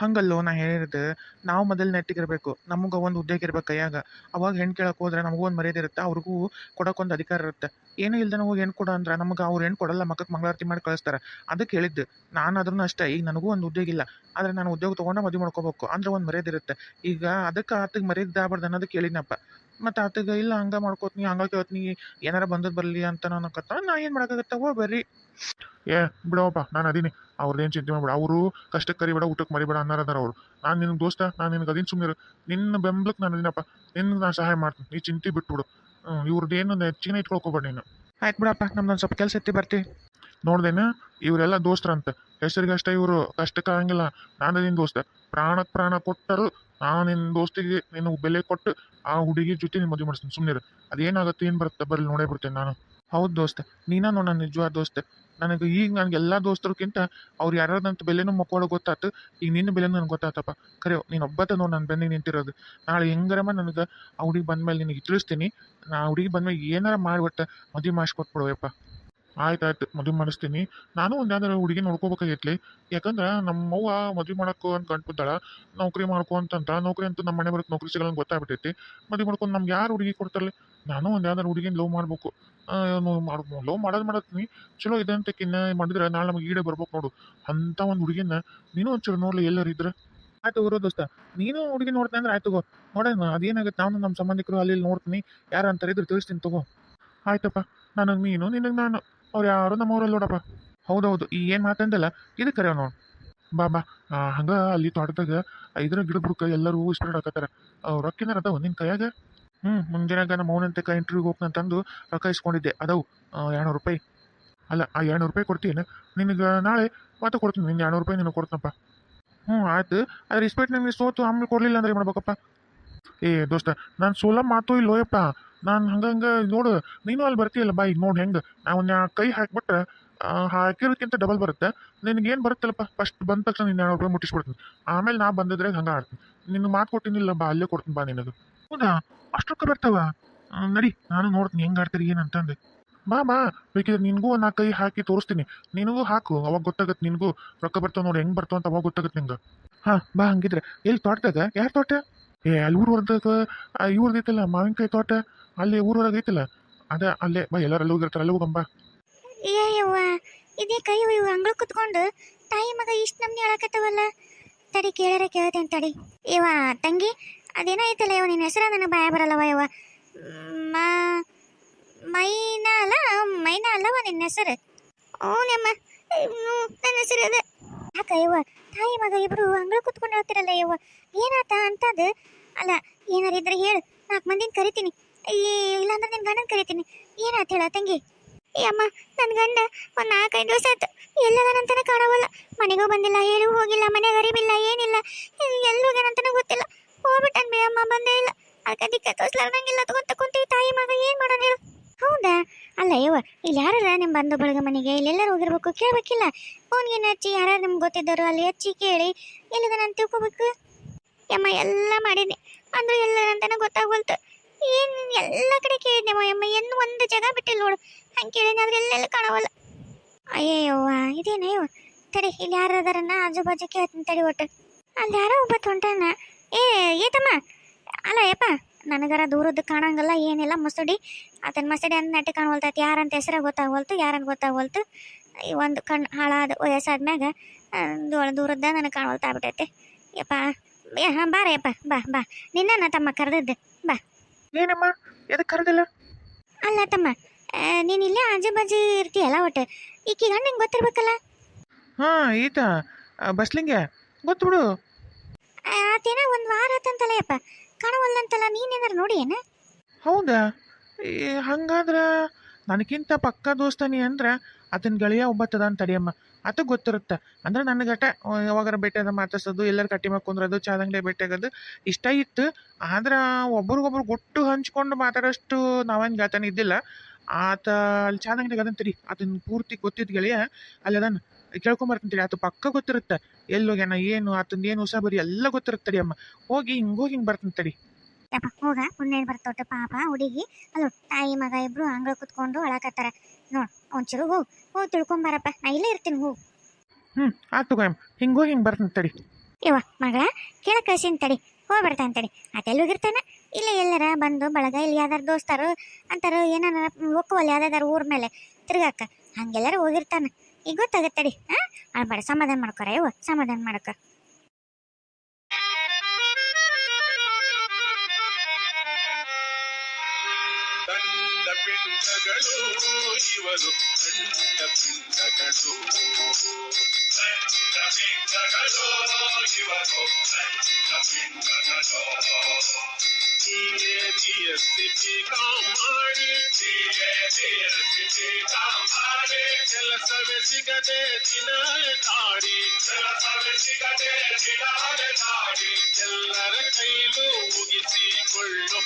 ಹಂಗಲ್ಲೋ ನಾ ಹೇಳಿದ್ದು ನಾವು ಮೊದಲು ನೆಟ್ಟಿಗಿರ್ಬೇಕು, ನಮಗೆ ಒಂದು ಉದ್ಯೋಗ ಇರ್ಬೇಕು ಕೈಯಾಗ. ಅವಾಗ ಹೆಣ್ಣು ಕೇಳಕ್ಕೆ ಹೋದ್ರೆ ನಮಗೂ ಒಂದು ಮರ್ಯಾದೆ ಇರುತ್ತೆ, ಅವ್ರಿಗೂ ಕೊಡೋಕ್ಕೊಂದು ಅಧಿಕಾರ ಇರುತ್ತೆ. ಏನು ಇಲ್ದನ ಹೋಗಿ ಹೆಣ್ಣು ಕೊಡ ಅಂದ್ರೆ ನಮಗೆ ಅವ್ರು ಹೆಣ್ಣು ಕೊಡಲ್ಲ ಮಕ್ಕಕ್ಕೆ ಮಂಗಳಾರತಿ ಮಾಡಿ ಕಳಿಸ್ತಾರೆ. ಅದಕ್ಕೆ ಹೇಳಿದ್ದು ನಾನು ಅದನ್ನು ಅಷ್ಟೇ, ಈಗ ನನಗೂ ಒಂದು ಉದ್ಯೋಗ ಇಲ್ಲ, ಆದರೆ ನಾನು ಉದ್ಯೋಗ ತೊಗೊಂಡು ಮದುವೆ ಮಾಡ್ಕೋಬೇಕು, ಅಂದ್ರೆ ಒಂದು ಮರ್ಯಾದೆ ಇರುತ್ತೆ. ಈಗ ಅದಕ್ಕೆ ಆತಗೆ ಮರ್ಯಾದೆ ಆಗ್ಬಾರ್ದು ಅನ್ನೋದಕ್ಕೆ ಕೇಳಿದ್ನಪ್ಪ ಮತ್ತು ಆತಗೆ, ಇಲ್ಲ ಹಂಗೆ ಮಾಡ್ಕೋತೀನಿ ಹಂಗೆ ಕೇಳ್ತೀನಿ ಏನಾರ ಬಂದದ್ದು ಬರಲಿ ಅಂತ ನಾನು ಕತ್ತ ನಾ ಏನು ಮಾಡೋಕ್ಕಾಗತ್ತೆ? ಹೋಗಿ ಬರ್ರಿ. ಏ ಬಿಡೋಪ್ಪ ನಾನು ಅದೀನಿ. ಅವ್ರದ್ದೇನು ಚಿಂತೆ ಮಾಡಬೇಡ ಅವರು ಕಷ್ಟಕ್ಕೆ ಕರಿಬೇಡ ಊಟಕ್ಕೆ ಮರಿಬೇಡ ಅನ್ನಾರದಾರ ಅವರು. ನಾನು ನಿನ್ನ ದೋಸ್ತ ನಾನು ನಿನಗೆ ಅದೀನಿ ಸುಮ್ಮನೆ ನಿನ್ನ ಬೆಂಬಲಕ್ಕೆ ನಾನು ಅದೀನಪ್ಪ ನಿನ್ಗೆ ನಾನು ಸಹಾಯ ಮಾಡ್ತೀನಿ. ನೀ ಚಿಂತೆ ಬಿಟ್ಬಿಡು. ಇವ್ರದ್ದು ಇವ್ರದ್ದೇನು ಹೆಚ್ಚಿನ ಇಟ್ಕೊಳ್ಕೊಬೇಡ ನೀನು. ಆಯ್ತು ಬಿಡಪ್ಪ ನಮ್ದೊಂದು ಸ್ವಲ್ಪ ಕೆಲಸ ಎತ್ತಿ ಬರ್ತೀವಿ ನೋಡ್ದೇನ ಇವರೆಲ್ಲ ದೋಸ್ತರಂತೆ. ಹೆಸರಿಗಷ್ಟೇ ಇವರು ಕಷ್ಟಕ್ಕೆ ಆಗಂಗಿಲ್ಲ. ನಾನು ನಿನ್ನ ದೋಸ್ತ. ಪ್ರಾಣಕ್ಕೆ ಪ್ರಾಣ ಕೊಟ್ಟರು ನಾನು ನಿನ್ನ ದೋಸ್ತಿಗೆ ನಿನ್ನ ಬೆಲೆ ಕೊಟ್ಟು ಆ ಹುಡುಗಿ ಜೊತೆ ನೀನು ಮದುವೆ ಮಾಡಿಸ್ತೀನಿ. ಸುಮ್ಮನೆ ಅದೇನಾಗುತ್ತೆ ಏನು ಬರುತ್ತೆ ಬರಲಿ ನೋಡೇ ಬಿಡ್ತೇನೆ ನಾನು. ಹೌದು ದೋಸ್ತ. ನೀನ ನೋಡ ನನ್ನ ನಿಜವಾದ ದೋಸ್ತ. ನನಗೆ ಈಗ ನನಗೆ ಎಲ್ಲ ದೋಸ್ತರ್ಕಿಂತ ಅವ್ರು ಯಾರ್ಯಾರ್ದಂತ ಬೆಲೆನೂ ಮಕ್ಕಳು ಗೊತ್ತಾತು. ಈಗ ನಿನ್ನ ಬೆಲೆನೂ ನನಗೆ ಗೊತ್ತಾತಪ್ಪ. ಖರೆ ನೀನು ಒಬ್ಬತ್ತ ನೋಡಿ ನನ್ನ ಬೆನ್ನಿಗೆ ನಿಂತಿರೋದು. ನಾಳೆ ಹೆಂಗರಮ್ಮ ನನಗೆ ಆ ಹುಡುಗಿ ಬಂದ್ಮೇಲೆ ನಿನಗೆ ತಿಳಿಸ್ತೀನಿ ನಾ ಹುಡುಗಿ ಬಂದ್ಮೇಲೆ ಏನಾರ ಮಾಡಿಬಿಟ್ಟು ಮದುವೆ ಮಾಡಿಸ್ಕೊಟ್ಬಿಡುವಪ್ಪ ಆಯ್ತು ಆಯ್ತು ಮದುವೆ ಮಾಡಿಸ್ತೀನಿ. ನಾನು ಒಂದು ಯಾವ್ದಾರ ಹುಡುಗಿ ನೋಡ್ಕೋಬೇಕಾಗೈತ್ಲಿ. ಯಾಕಂದ್ರೆ ನಮ್ಮವ್ವ ಮದುವೆ ಮಾಡೋಕ್ಕು ಅಂತ ಕಂಡ್ಬಿದ್ದಾಳ ನೌಕರಿ ಮಾಡ್ಕೊ ಅಂತಂತ ನೌಕರಿ ಅಂತ ನಮ್ಮ ಮನೆ ಬರೋಕ್ಕೆ ನೌಕರಿ ಸಿಗಲ್ಲ ಗೊತ್ತಾಗ್ಬಿಟ್ಟೈತಿ. ಮದುವೆ ಮಾಡ್ಕೊಂಡು ನಮ್ಗೆ ಯಾರು ಹುಡುಗಿ ಕೊಡ್ತಾರಲ್ಲ ನಾನು ಒಂದು ಯಾವ್ದಾರು ಹುಡುಗಿನ ಲವ್ ಮಾಡ್ಬೇಕು. ಮಾಡ್, ಲವ್ ಮಾಡೋದು ಮಾಡತ್ತೀನಿ. ಚಲೋ ಇದೆ ಅಂತ ಕಿನ್ನ ಮಾಡಿದ್ರೆ ನಾಳೆ ನಮಗೆ ಈಡೇ ಬರ್ಬೇಕು ನೋಡು. ಅಂತ ಒಂದು ಹುಡುಗಿನ ನೀನು ಒಂಚೂರು ನೋಡ್ಲಿ ಎಲ್ಲರೂ ಇದ್ರೆ. ಆಯ್ತು ಗುರು ದೋಸ್ತ. ನೀನು ಹುಡುಗಿ ನೋಡ್ತೀನಿ ಅಂದ್ರೆ ಆಯ್ತು ಗೋ ನೋಡೋಣ ಅದೇನಾಗುತ್ತೆ? ನಾನು ನಮ್ಮ ಸಂಬಂಧಿಕರು ಅಲ್ಲಿ ನೋಡ್ತೀನಿ. ಯಾರು ಅಂತಾರೆ ಇದ್ರೆ ತಿಳಿಸ್ತೀನಿ ತಗೋ. ಆಯ್ತಪ್ಪ. ನನಗೆ ನೀನು, ನಿನಗೆ ನಾನು. ಅವ್ರು ಯಾರು ನಮ್ಮವ್ರಲ್ಲಿ ನೋಡಪ್ಪ. ಹೌದೌದು. ಈ ಏನು ಮಾತಂದಲ್ಲ ಇದು ಕರೆಯೋ ನೋಡು. ಬಾ ಬಾ. ಹಂಗ ಅಲ್ಲಿ ತೋಟದಾಗ ಇದ್ರ ಗಿಡ ಬುಡ್ಕ ಎಲ್ಲರೂ ಇಷ್ಟಪಡಕತ್ತಾರ ರೊಕ್ಕಿನಾರ ಅದಾವ ನಿನ್ನ ಕೈಯಾಗ? ಹ್ಞೂ ಮುಂಜಾನಾಗ ನಮ್ಮ ಅವನಂತೆ ಕೈ ಇಂಟರ್ವ್ಯೂಗೆ ಹೋಗ್ತಂತಂದು ರೊಕ್ಕ ಇಸ್ಕೊಂಡಿದ್ದೆ ಅದವು ಎರಡುನೂರು ರೂಪಾಯಿ. ಅಲ್ಲ, ಆ ಎರಡುನೂರು ರೂಪಾಯಿ ಕೊಡ್ತೀನಿ. ನಿನಗೆ ನಾಳೆ ಮತ್ತೆ ಕೊಡ್ತೀನಿ. ನಿನ್ನ ಎರಡುನೂರು ರೂಪಾಯಿ ನಿನಗೆ ಕೊಡ್ತನಪ್ಪ. ಹ್ಞೂ ಆಯ್ತು. ಅದ್ರ ರಿಸ್ಪೆಕ್ಟ್ ನಿಮಗೆ ಸೋತು ಆಮೇಲೆ ಕೊಡಲಿಲ್ಲ ಅಂದ್ರೆ ಮಾಡ್ಬೇಕಪ್ಪ? ಏ, ದೋಸ್ತ, ನಾನು ಸೋಲ ಮಾತು ಇಲ್ಲೋಯಪ್ಪ ನಾನು ಹಂಗಂಗೆ ನೋಡು, ನೀನು ಅಲ್ಲಿ ಬರ್ತೀಯಲ್ಲ ಬಾ ನೋಡು ನೋಡಿ ಹೆಂಗೆ. ನಾವು ಕೈ ಹಾಕ್ಬಿಟ್ರೆ ಹಾಕಿರೋದಕ್ಕಿಂತ ಡಬಲ್ ಬರುತ್ತೆ. ನಿನಗೇನು ಬರುತ್ತಲ್ಲಪ್ಪ? ಫಸ್ಟ್ ಬಂದ ತಕ್ಷಣ ನಿನ್ನ ಎರಡು ರೂಪಾಯಿ ಮುಟ್ಟಿಸ್ಬಿಡ್ತೀನಿ. ಆಮೇಲೆ ನಾ ಬಂದಿದ್ರೆ ಹಂಗೆ ಆಡ್ತೀನಿ. ನಿನ್ನ ಮಾತು ಕೊಟ್ಟಿನಿಲ್ಲ ಬಾ ಅಲ್ಲೇ ಕೊಡ್ತೀನಿ ಬಾ ನಿನ್ನದು ಹೌದಾ? ಅಷ್ಟೊಕ್ಕ ಬರ್ತಾವ. ಆ, ನಡಿ ನಾನು ನೋಡ್ತೀನಿ ಹೆಂಗೆ ಆಡ್ತೀರಿ ಏನಂತಂದು ಬಾ ಬಾ ಬೇಕಿದ್ರೆ ನಿನಗೂ ನಾ ಕೈ ಹಾಕಿ ತೋರಿಸ್ತೀನಿ. ನಿನಗೂ ಹಾಕು ಅವಾಗ ಗೊತ್ತಾಗತ್ತೆ ನಿನಗೂ ರೊಕ್ಕ ಬರ್ತಾವ ನೋಡಿ ಹೆಂಗೆ ಬರ್ತಾವ ಅಂತ ಅವಾಗ ಗೊತ್ತಾಗತ್ತೆ ನಿಂಗೆ. ಹಾಂ ಬಾ ಹಂಗಿದ್ರೆ. ಇಲ್ಲಿ ತೋಟದಾಗ ಯಾರು ತೋಟ? ಏ ಅಲ್ಲಿ ಊರವ್ರದಾಗ ಇವ್ರದ್ದು ಐತಲ್ಲ ಮಾವಿನಕಾಯಿ ತೋಟ? ಅಲ್ಲಿ ಊರೊಳಗೆ ಐತಲ್ಲ. ಅದ ಅಲ್ಲೇ ಬಾ ಎಲ್ಲರೂ ಅಲ್ಲಿ ಹೋಗಿರ್ತಾರೆ ಅಲ್ಲಿ ಹೋಗಂಬ ಏ ಯವ್ವ ಇದೇ ಕೈ ಇವು ಅಂಗಳ ಕುತ್ಕೊಂಡು ತಾಯಿ ಮಗ ಇಷ್ಟು ನಮ್ಗೆ ಹೇಳಕತ್ತವಲ್ಲ? ತಡಿ ಕೇಳಾರ ಕೇಳ್ತೇನೆ ತಡಿ. ಇವ ತಂಗಿ ಅದೇನಾಯ್ತಲ್ಲ ಇವ ನಿನ್ನ ಹೆಸರ ನನಗೆ ಬಾಯ ಬರಲ್ಲವ ಮಾ ಮೈನಾ ಅಲ್ಲ ಮೈನಾ ಅಲ್ಲವ ನಿನ್ನ ಹೆಸರು? ಓನಮ್ಮ ನನ್ನ ಹೆಸರು ಅದ. ಯಾಕ ತಾಯಿ ಮಗ ಇಬ್ರು ಅಂಗಳ ಕುತ್ಕೊಂಡು ಹೇಳ್ತಿರಲ್ಲ ಯವ್ವ? ಏನಾತ ಅಂತದು ಅಲ್ಲ, ಏನಾರ ಇದ್ರೆ ಹೇಳು. ನಾಲ್ಕು ಮಂದಿನ ಕರಿತೀನಿ. ಇಲ್ಲ ಇಲ್ಲಾಂದ್ರೆ ನಿನ್ನ ಗಂಡನ ಕರಿತೀನಿ. ಏನಾತ ಹೇಳ ತಂಗಿ? ಏ ಅಮ್ಮ ನನ್ನ ಗಂಡ ಒಂದು ನಾಲ್ಕೈದು ದಿವಸ ಆಯ್ತು. ಎಲ್ಲದನಂತನೇ ಕಾಣವಲ್ಲ. ಮನೆಗೂ ಬಂದಿಲ್ಲ, ಹೇಳು ಹೋಗಿಲ್ಲ, ಮನೆಗೆ ಅರಿವಿಲ್ಲ, ಏನಿಲ್ಲ. ಎಲ್ಲಿ ಹೋಗ್ಯಾನಂತನೂ ಗೊತ್ತಿಲ್ಲ. ಹೋಗ್ಬಿಟ್ಟನ್ ಬೇ ಅಮ್ಮ ಬಂದೇ ಇಲ್ಲ. ಅದಕ್ಕೆ ದಿಕ್ಕ ತೋರ್ಸ್ಲಾರ್ದಂಗಿಲ್ಲ ತಗೊಂತ ಕುಂತಿ ತಾಯಿ ಮಗ, ಏನು ಮಾಡೋಣ ಹೇಳು ಹೌದಾ? ಅಲ್ಲ ಯವ್ವ, ಇಲ್ಲಿ ಯಾರಲ್ಲ ನಿಮ್ಮ ಬಂಧು ಬಳಗ ಮನೆಗೆ? ಇಲ್ಲೆಲ್ಲರೂ ಹೋಗಿರ್ಬೇಕು, ಕೇಳ್ಬೇಕಿಲ್ಲ. ಫೋನ್ಗೆ ಹಚ್ಚಿ ಯಾರು ನಿಮ್ಗೆ ಗೊತ್ತಿದ್ದವರು ಅಲ್ಲಿ ಹಚ್ಚಿ ಕೇಳಿ ಎಲ್ಲಿದಾನ ತಿಳ್ಕೊಬೇಕು. ಯಮ್ಮ, ಎಲ್ಲ ಮಾಡಿದ್ನಿ. ಅಂದ್ರೆ ಎಲ್ಲರಂತನ ಗೊತ್ತಾಗೋಲ್ತು ಏನು ಎಲ್ಲ ಕಡೆ ಕೇಳಿದ್ನೆ ಯಮ್ಮ ಏನು ಒಂದು ಜಾಗ ಬಿಟ್ಟಿಲ್ಲ ನೋಡು. ಹಂಗೆ ಕೇಳಿದ್ನೆ, ಆದ್ರೆ ಎಲ್ಲೆಲ್ಲ ಕಾಣವಲ್ಲ. ಅಯ್ಯಯ್ಯವ್ವ ಯವ್ವ ತಡಿ, ಇಲ್ಲಿ ಯಾರು ಅದಾರನ್ನ ಆಜು ಬಾಜು ಕೇಳ್ತೀನಿ ತಡಿ ಒಟ್ಟು. ಅಲ್ಲಿ ಯಾರೋ ಒಬ್ಬ ಹೊಂಟಾನ ಏ ಏತಮ್ಮ? ಅಲ್ಲ ಯಪ್ಪ ನನಗರ ದೂರದ್ದು ಕಾಣಂಗಲ್ಲ ಏನಿಲ್ಲ ಮುಸುಡಿ. ಆತನ ಮಸಡಿ ಅಂತ ನೆಟ್ಟ ಕಾಣವಲ್ತೈತಿ. ಯಾರಂತ ಹೆಸರ ಗೊತ್ತಾಗೋಲ್ತು ಯಾರಂತ ಗೊತ್ತಾಗೋಲ್ತು ಈ ಒಂದು ಕಣ್ಣು ಹಾಳಾದ ವಯಸ್ಸಾದ್ಮ್ಯಾಗ ದೂರ ದೂರದ್ದ ನನಗೆ ಕಾಣೋಲ್ತಾ ಆಗ್ಬಿಟ್ಟೈತೆ ಯಪ್ಪ ಏ ಹಾಂ ಬಾರ ಯಪ್ಪ ಬಾ ಬಾ. ನಿನ್ನ ತಮ್ಮ ಕರೆದಿದ್ದೆ. ಬಾ. ಏನಮ್ಮ? ಎದಕ್ಕೆ ಕರೆದಿಲ್ಲ? ಅಲ್ಲ ತಮ್ಮ ನೀನು ಇಲ್ಲೇ ಆಜು ಬಾಜು ಇರ್ತೀಯಲ್ಲ ಒಟ್ಟು. ಈಕಿ ಗಂಡ ನಿಂಗೆ ಗೊತ್ತಿರ್ಬೇಕಲ್ಲ? ಹಾಂ ಈತ ಬಸ್ಲಿಂಗೆ. ಗೊತ್ತು ಬಿಡು. ಆತೇನ ಒಂದು ವಾರ ಆತಂತಲ್ಲ ಯಪ್ಪ. ಕಾಣವಲ್ಲಂತಲ್ಲ ನೀನೇನಾರು ನೋಡಿ ಏನ ಹೌದಾ? ಏ, ಹಂಗಾದ್ರೆ ನನಗಿಂತ ಪಕ್ಕ ದೋಸ್ತನಿ ಅಂದ್ರೆ ಆತನ ಗೆಳೆಯ ಒಬ್ಬತ್ತದ ಅಂತ ತಡಿಯಮ್ಮ ಆತ ಗೊತ್ತಿರುತ್ತೆ. ಅಂದ್ರೆ ನನಗಟ ಯಾವಾಗಾರ ಭೇಟಿಯಾದ ಮಾತಾಡ್ಸೋದು, ಎಲ್ಲರ ಕಟ್ಟಿ ಮಾಡ್ಕೊಂಡ್ರದು ಚಾದಂಗಡಿ ಭೇಟಿಯಾಗೋದು ಇಷ್ಟ ಇತ್ತು. ಆದ್ರೆ ಒಬ್ರಿಗೊಬ್ರು ಗೊಟ್ಟು ಹಂಚ್ಕೊಂಡು ಮಾತಾಡೋಷ್ಟು ನಾವೇನು ಗೆಳತನ ಇದ್ದಿಲ್ಲ. ಆತ ಅಲ್ಲಿ ಅದನ್ನ ತಿರಿ ಆತನ ಪೂರ್ತಿ ಗೊತ್ತಿದ್ದ ಗೆಳೆಯ ಅಲ್ಲಿ ಅದನ್ನ ಕೇಳ್ಕೊಂಬರ್ತೀನಿ ಆತ ಪಕ್ಕ ಗೊತ್ತಿರುತ್ತೆ. ಎಲ್ಲಿ ಹೋಗ್ಯಾನ ಏನು ಆತಂದು ಏನು ಹೊಸ ಬರಿ ಎಲ್ಲ ಗೊತ್ತಿರುತ್ತೆ ಅಮ್ಮ. ಹೋಗಿ ಹಿಂಗೋಗಿ ಹಿಂಗೆ ಬರ್ತೀನಿ ತಡಿ. ಯಪ್ಪ ಹೋಗ. ಬರ್ತೊಟ್ಟು ಪಾಪ ಹುಡುಗಿ. ಅಲ್ಲ ತಾಯಿ ಮಗ ಇಬ್ರು ಅಂಗಳ ಕುತ್ಕೊಂಡು ಅಳಕತ್ತಾರ ನೋಡ್ ಒಂಚೂರು ಹೋಗ್ ಹೋಗಿ ತಿಳ್ಕೊಂಬಾರಪ್ಪ. ನಾ ಇಲ್ಲೇ ಇರ್ತೀನಿ ಹೋಗು ಹ್ಮ್ ಆತು ಗಾಯಮ್ ಅಮ್ಮ. ಹಿಂಗೋಗಿ ಹಿಂಗೆ ಬರ್ತೀನಿ ತಡಿ. ಯವ್ವ ಮಗ ಕೇಳ ಕಳ್ಸಿನ ತಡಿ. ಹೋಗಿ ಬರ್ತಾನೆ ತಡಿ. ಆತೆಲ್ಲಿ ಹೋಗಿರ್ತಾನ. ಇಲ್ಲ ಎಲ್ಲರ ಬಂದು ಬಳಗ ಇಲ್ಲಿ ಯಾವ್ದಾರು ದೋಸ್ತಾರು ಅಂತಾರ ಏನಾರ ಒಕ್ಕವಲ್ಲ ಯಾವ್ದಾದ್ರು ಊರ್ ಮೇಲೆ ತಿರ್ಗಾಕ. ಹಂಗೆಲ್ಲರೂ ಹೋಗಿರ್ತಾನ. ಈಗ ಗೊತ್ತಾಗತ್ತೆ ತಡಿ ಹಾಂ ಅಳ್ಬೇಡ ಸಮಾಧಾನ ಮಾಡ್ಕೊರ, ಯವ್ವ, ಸಮಾಧಾನ ಮಾಡ್ಕೊ. ತಂಡ ಪಿಂಡಗಳು ಇವರು ತಂಡ ಪಿಂಡಗಳು ತಂಡ ಪಿಂಡಗಳು, ಇವರು ತಂಡ ಪಿಂಡಗಳು. ತೀರೆ ತೀರ್ಸಿ ಪೀಠ ಮಾಡಿ ತೀರೆ ತೀರ್ಸಿ ಪೀಠ ಮಾಡಿ ಕೆಲಸವೇ ಸಿಗದೆ ದಿನ ತಾಡಿ ಕೆಲಸವೇ ಸಿಗದೆ ದಿನ ತಾಡಿ ಎಲ್ಲರ ಕೈಲೂ ಮುಗಿಸಿಕೊಳ್ಳು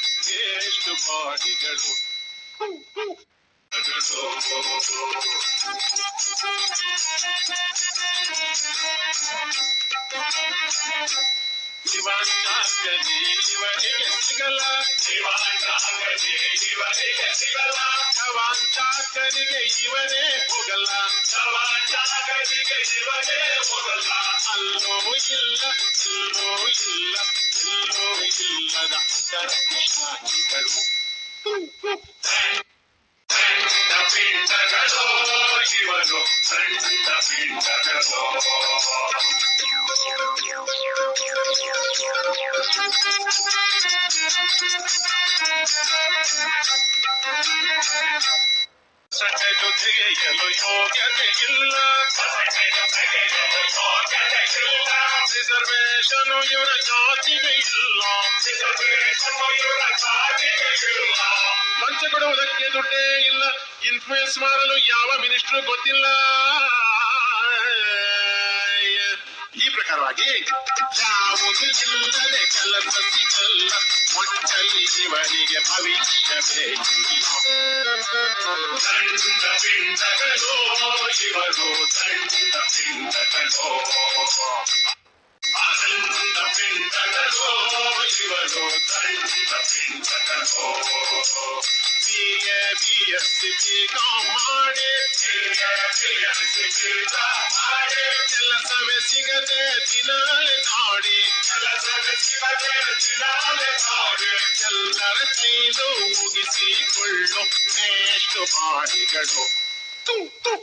ಎಷ್ಟು ಬಾಡಿಗಳು ಶಿವಾಚಾರ್ಯದಿ ಇವರಿಗೆ ಸಿಗಲ್ಲ ಶಿವಾಚಾರ್ಯದಿ ಇವರಿಗೆ ಸಿಗಲ್ಲ ಶವಾಚಾರ್ಯರಿಗೆ ಇವರೇ ಹೋಗಲ್ಲ ಶವಾಚಾರ್ಯರಿಗೆ ಇವರೇ ಹೋಗಲ್ಲ ಅಲ್ಲೋ ಇಲ್ಲ ಇಲ್ಲೋ ಇಲ್ಲ ಇಲ್ಲೋ ಇಲ್ಲದ ಅಂತರ್ಶಾಹಿಗಳು Reservation, you're a naughty girl. Reservation, you're a naughty girl. ಕೊಡುವುದಕ್ಕೆ ದುಡ್ಡೇ ಇಲ್ಲ. ಇನ್ಫ್ಲೂಯೆನ್ಸ್ ಮಾಡಲು ಯಾವ ಮಿನಿಸ್ಟ್ರು ಗೊತ್ತಿಲ್ಲ. ಈ ಪ್ರಕಾರವಾಗಿ ಯಾವುದು ಇಲ್ಲದೆ ಕೆಲಸ ಸಿಗಲ್ಲ ಒಟ್ಟಲ್ಲಿ ಇವರಿಗೆ ಭವಿಷ್ಯ ಬೇಕಿಲ್ಲ ದಂಡ ಪಿಂಡಗಳು ಇವರು ದಂಡ ಪಿಂಡಗಳು ದಂಡ ಪಿಂಡಗಳು ಇವರು ದಂಡ ಪಿಂಡಗಳು ಬಿಎ ಬಿಎಸ್ಸಿ ಬಿಕಾಂ ಮಾಡಿ ಕೆಲಸವೇ ಸಿಗದೆ ದಿನಾಲೆ ನಾಡಿ ಕೆಲಸವೇ ಸಿಗದೆ ದಿನಾಲೆ ನಾಡಿ ಎಲ್ಲರ ಕೈಲು ಮುಗಿಸಿಕೊಳ್ಳು ಎಷ್ಟು ಮಾಡಿಗಳು ತು ತು